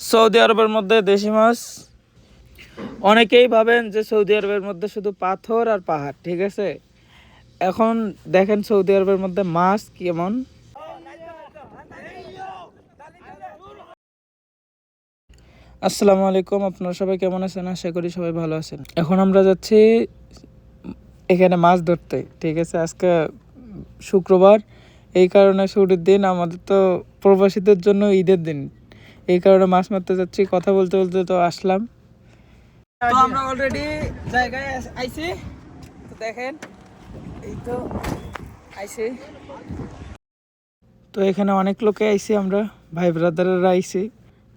Saudi আরবের মধ্যে দেশি মাছ, অনেকেই ভাবেন যে সৌদি আরবের মধ্যে শুধু পাথর আর পাহাড়, ঠিক আছে? এখন দেখেন সৌদি আরবের মধ্যে মাছ কেমন। আসসালামু আলাইকুম, আপনারা সবাই কেমন আছেন? আশা করি সবাই ভালো আছেন। এখন আমরা যাচ্ছি এখানে মাছ ধরতে, ঠিক আছে? আজকে শুক্রবার, এই কারণে ছুটির দিন, আমাদের তো প্রবাসীদের জন্য ঈদের দিন এই কারণে মাছ মারতে যাচ্ছি কথা বলতে বলতে তো আসলাম। তো আমরা অলরেডি জায়গায় আইছি। তো দেখেন এই তো আইছি। তো এখানে অনেক লোকে আইছি আমরা ভাই ব্রাদারেরা আইছি।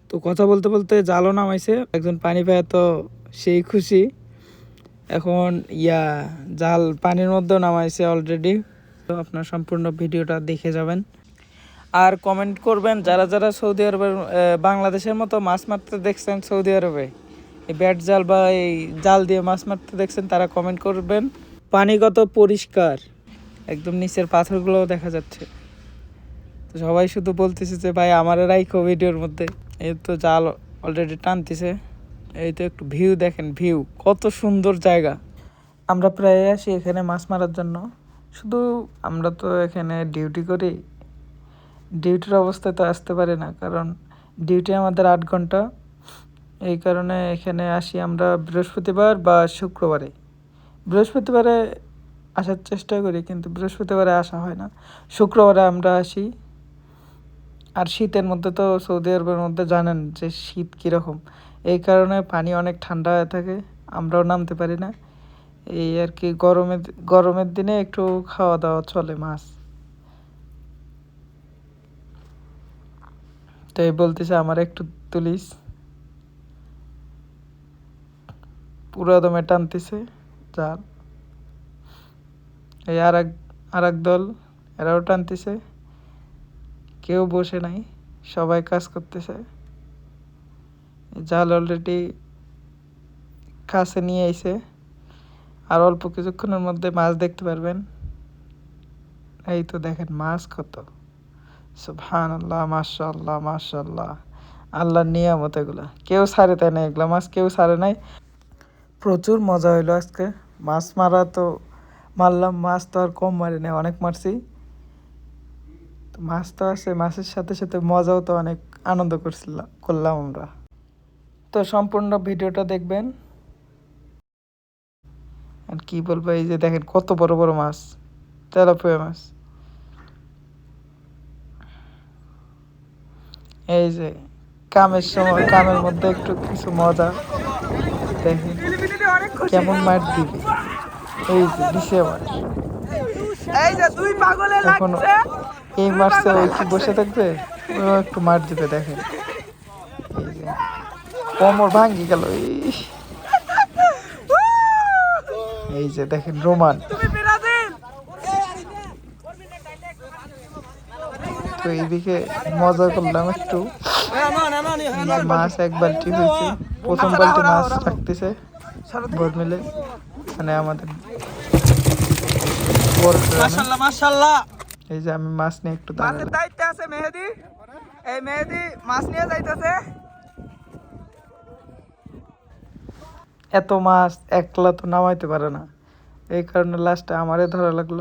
তো কথা বলতে বলতে জালও নামাইছে একজন পানি পায় তো সেই খুশি। এখন ইয়া জাল পানির মধ্যেও নামাইছে অলরেডি তো আপনার সম্পূর্ণ ভিডিওটা দেখে যাবেন। আর কমেন্ট করবেন, যারা যারা সৌদি আরবের বাংলাদেশের মতো মাছ মারতে দেখছেন সৌদি আরবে, এই ব্যাট জাল বা এই জাল দিয়ে মাছ মারতে দেখছেন, তারা কমেন্ট করবেন। পানিগত পরিষ্কার, একদম নিচের পাথরগুলোও দেখা যাচ্ছে। তো সবাই শুধু বলতেছে যে, ভাই, আমার রাইখো ভিডিওর মধ্যে। এই তো জাল অলরেডি টানতেছে। এই তো একটু ভিউ দেখেন ভিউ কত সুন্দর জায়গা। আমরা প্রায় আসি এখানে মাছ মারার জন্য। শুধু আমরা তো এখানে ডিউটি করি। ডিউটির অবস্থায় তো আসতে পারি না, কারণ ডিউটি আমাদের আট ঘণ্টা। এই কারণে এখানে আসি আমরা বৃহস্পতিবার বা শুক্রবারে। বৃহস্পতিবারে আসার চেষ্টা করি, কিন্তু বৃহস্পতিবারে আসা হয় না। শুক্রবারে আমরা আসি। আর শীতের মধ্যে তো সৌদি আরবের মধ্যে জানেন যে শীত কীরকম। এই কারণে পানি অনেক ঠান্ডা হয়ে থাকে, আমরাও নামতে পারি না। এই আর কি গরমের গরমের দিনে একটু খাওয়া দাওয়া চলে মাছ। তো এই বলতেছে, আমার একটু তুলিস। পুরো দমে টানতেছে জাল এই আর এক আর এক দল, এরাও টানতেছে। কেউ বসে নাই, সবাই কাজ করতেছে। জাল অলরেডি কাছে নিয়ে আইছে। আর অল্প কিছুক্ষণের মধ্যে মাছ দেখতে পারবেন। এই তো দেখেন, মাছ কত। আল্লাহর নিয়ামত এগুলা। কেউ সারে তাই না এগুলা? মাছ কেউ সারে নাই? প্রচুর মজা হইল আজকে। মাছ মারা তো মারলাম, মাছ তো আর কম মারি নাই, অনেক মারছি। মাছ তো আছে, মাছের সাথে সাথে মজাও তো অনেক আনন্দ করছিলাম করলাম আমরা। তো সম্পূর্ণ ভিডিওটা দেখবেন। আর কি বলব, এই যে দেখেন কত বড় বড় মাছ, তেলাপিয়া মাছ। এই যে কামের সময় কামের মধ্যে একটু কিছু মজা দেখেন কেমন মার দিবে? এই যে দিছে যে দুই এখনও এই মারছে ওই কি বসে থাকবে? ও একটু মার দিবে দেখেন। এই যে কোমর ভাঙ্গি গেল। এই যে দেখেন রোমান। তো এইদিকে মজা করলাম একটু। এই যে মাছ এক বালতি হয়েছে প্রথম বালতি মাছ রাখতেছে ভোর মিলে। মানে আমাদের এই যে আমি মাছ নিয়ে একটু দায়িত্বে আছে মেহেদি। এই মেহেদি মাছ নিয়ে যাইতেছে। এত মাছ একলা তো নামাইতে পারে না। এই কারণে লাস্টে আমারে ধরা লাগল।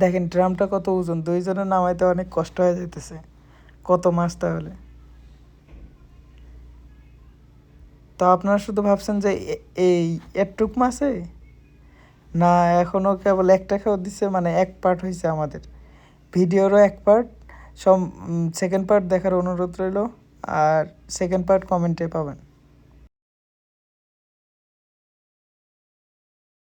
দেখেন, ড্রামটা কত ওজন দুইজনে নামাইতে অনেক কষ্ট হয়ে যাইতেছে। কত মাছ তাহলে? তো আপনারা শুধু ভাবছেন যে এই একটুক মাছে? না এখনও কেবল একটা খেয়েও দিচ্ছে মানে এক পার্ট হয়েছে আমাদের। ভিডিওরও এক পার্ট সব সেকেন্ড পার্ট দেখার অনুরোধ রইল, আর সেকেন্ড পার্ট কমেন্টে পাবেন।